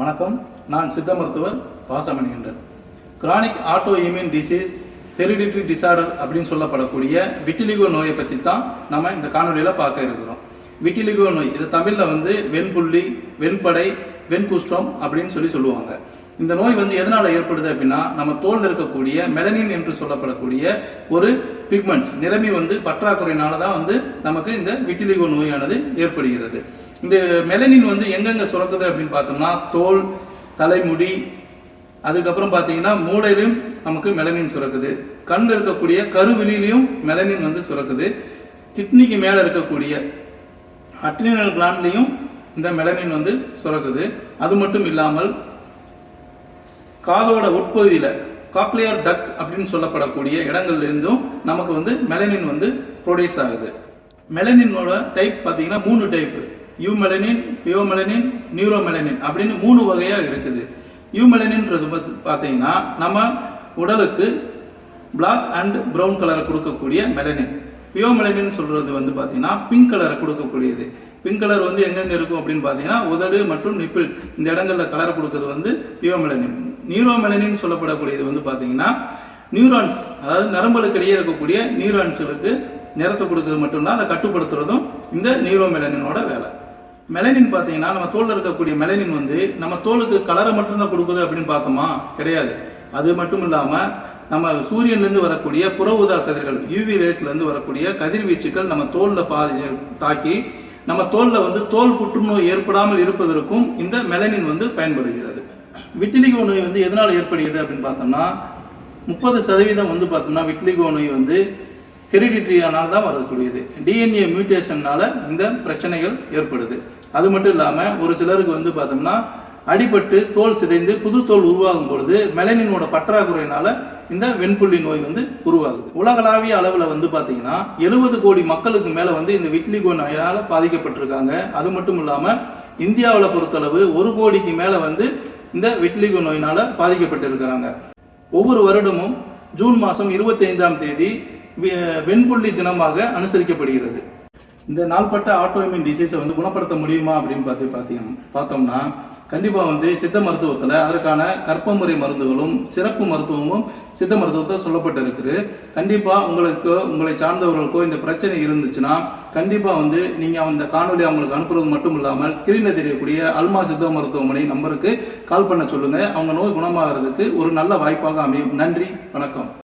வணக்கம். நான் சித்த மருத்துவர் Pasamanikandan chronic auto immune disease hereditary disorder அப்படின்னு சொல்லப்படக்கூடிய விட்டிலிகோ நோயை பற்றி தான் நம்ம இந்த காணொலியில் பார்க்க இருக்கிறோம். விட்டிலிகோ நோய் இது தமிழில் வந்து வெண்புள்ளி வெண்படை வெண்குஷ்டம் அப்படின்னு சொல்லி சொல்லுவாங்க. இந்த நோய் வந்து எதனால ஏற்படுது அப்படின்னா நம்ம தோலில் இருக்கக்கூடிய மெலனின் என்று சொல்லப்படக்கூடிய ஒரு பிக்மெண்ட்ஸ் நிறமி வந்து பற்றாக்குறையினால தான் வந்து நமக்கு இந்த விட்டிலிகோ நோயானது ஏற்படுகிறது. இந்த மெலனின் வந்து எங்கெங்க சுரக்குது அப்படின்னு பார்த்தோம்னா தோல் தலைமுடி அதுக்கப்புறம் பார்த்தீங்கன்னா மூளையிலும் நமக்கு மெலனின் சுரக்குது. கண்ணில் இருக்கக்கூடிய கருவிலையும் மெலனின் வந்து சுரக்குது. கிட்னிக்கு மேலே இருக்கக்கூடிய அட்ரினல் கிளாண்ட்லையும் இந்த மெலனின் வந்து சுரக்குது. அது மட்டும் இல்லாமல் காதோட உட்பகுதியில் காக்லியர் டக் அப்படின்னு சொல்லப்படக்கூடிய இடங்கள்லேருந்தும் நமக்கு வந்து மெலனின் வந்து ப்ரொடியூஸ் ஆகுது. மெலனினோட டைப் பார்த்தீங்கன்னா மூணு type eumelanin pheomelanin neuromelanin neuro அப்படின்னு மூணு வகையாக இருக்குது. யூமெலனின்றது பார்த்தீங்கன்னா நம்ம உடலுக்கு பிளாக் அண்ட் ப்ரௌன் கலரை கொடுக்கக்கூடிய மெலனின் பியோ சொல்கிறது சொல்றது வந்து பார்த்தீங்கன்னா பிங்க் கலரை கொடுக்கக்கூடியது. பிங்க் கலர் வந்து எங்கெங்க இருக்கும் அப்படின்னு பார்த்தீங்கன்னா உதடு மற்றும் நிப்பிள் இந்த இடங்களில் கலர் கொடுக்கறது வந்து பியோ நியூரோமெலனின்னு சொல்லப்படக்கூடியது வந்து பார்த்தீங்கன்னா நியூரான்ஸ் அதாவது நரம்பலுக்கு இடையே இருக்கக்கூடிய நியூரான்ஸுகளுக்கு நிறத்தை கொடுக்கறது மட்டும்தான் அதை கட்டுப்படுத்துறதும் இந்த நியூரோமெலனினோட வேலை. மெலனின் பார்த்தீங்கன்னா நம்ம தோலில் இருக்கக்கூடிய மெலனின் வந்து நம்ம தோலுக்கு கலரை மட்டும்தான் கொடுக்குது அப்படின்னு பார்த்தோமா? கிடையாது. அது மட்டும் இல்லாமல் நம்ம சூரியன்லேருந்து வரக்கூடிய புற ஊதா கதிர்கள் யூவி ரேஸ்லேருந்து வரக்கூடிய கதிர்வீச்சுக்கள் நம்ம தோலில் பா தாக்கி நம்ம தோலில் வந்து தோல் புற்றுநோய் ஏற்படாமல் இருப்பதற்கும் இந்த மெலனின் வந்து பயன்படுகிறது. விட்டிலிகோ நோய் வந்து எதனால் ஏற்படுகிறது அப்படின்னு பார்த்தோம்னா முப்பது சதவீதம் வந்து பார்த்தோம்னா விட்லிகோ நோய் வந்து ஹெரிடிட்ரியானால் தான் வரக்கூடியது. டிஎன்ஏ மியூட்டேஷன்னால இந்த பிரச்சனைகள் ஏற்படுது. அது மட்டும் இல்லாமல் ஒரு சிலருக்கு வந்து பார்த்தோம்னா அடிபட்டு தோல் சிதைந்து புது தோல் உருவாகும் பொழுது மெலனினோட பற்றாக்குறையினால இந்த வெண்புள்ளி நோய் வந்து உருவாகுது. உலகளாவிய அளவில் வந்து பார்த்தீங்கன்னா எழுபது கோடி மக்களுக்கு மேலே வந்து இந்த விட்லிகோ நோயால் பாதிக்கப்பட்டிருக்காங்க. அது மட்டும் இல்லாமல் இந்தியாவில் பொறுத்தளவு ஒரு கோடிக்கு மேலே வந்து இந்த விட்லிகோ நோயினால் பாதிக்கப்பட்டிருக்கிறாங்க. ஒவ்வொரு வருடமும் ஜூன் மாதம் இருபத்தைந்தாம் தேதி வெ- வெண்புள்ளி தினமாக அனுசரிக்கப்படுகிறது. இந்த நாள்பட்ட ஆட்டோமின் டிசீஸை வந்து குணப்படுத்த முடியுமா அப்படின்னு பார்த்து பார்த்தீங்கன்னா பார்த்தோம்னா கண்டிப்பாக வந்து சித்த மருத்துவத்தில் அதற்கான கற்ப முறை மருந்துகளும் சிறப்பு மருத்துவமும் சித்த மருத்துவத்தில் சொல்லப்பட்டிருக்குது. கண்டிப்பாக உங்களுக்கு உங்களை சார்ந்தவர்களுக்கோ இந்த பிரச்சனை இருந்துச்சுன்னா கண்டிப்பாக வந்து நீங்கள் அந்த காணொலி அவங்களுக்கு அனுப்புறது மட்டும் இல்லாமல் ஸ்கிரீனில் தெரியக்கூடிய அல்மா சித்த மருத்துவமனை நம்பருக்கு கால் பண்ண சொல்லுங்கள் அவங்க நோய் குணமாகிறதுக்கு ஒரு நல்ல வாய்ப்பாக அமையும். நன்றி வணக்கம்.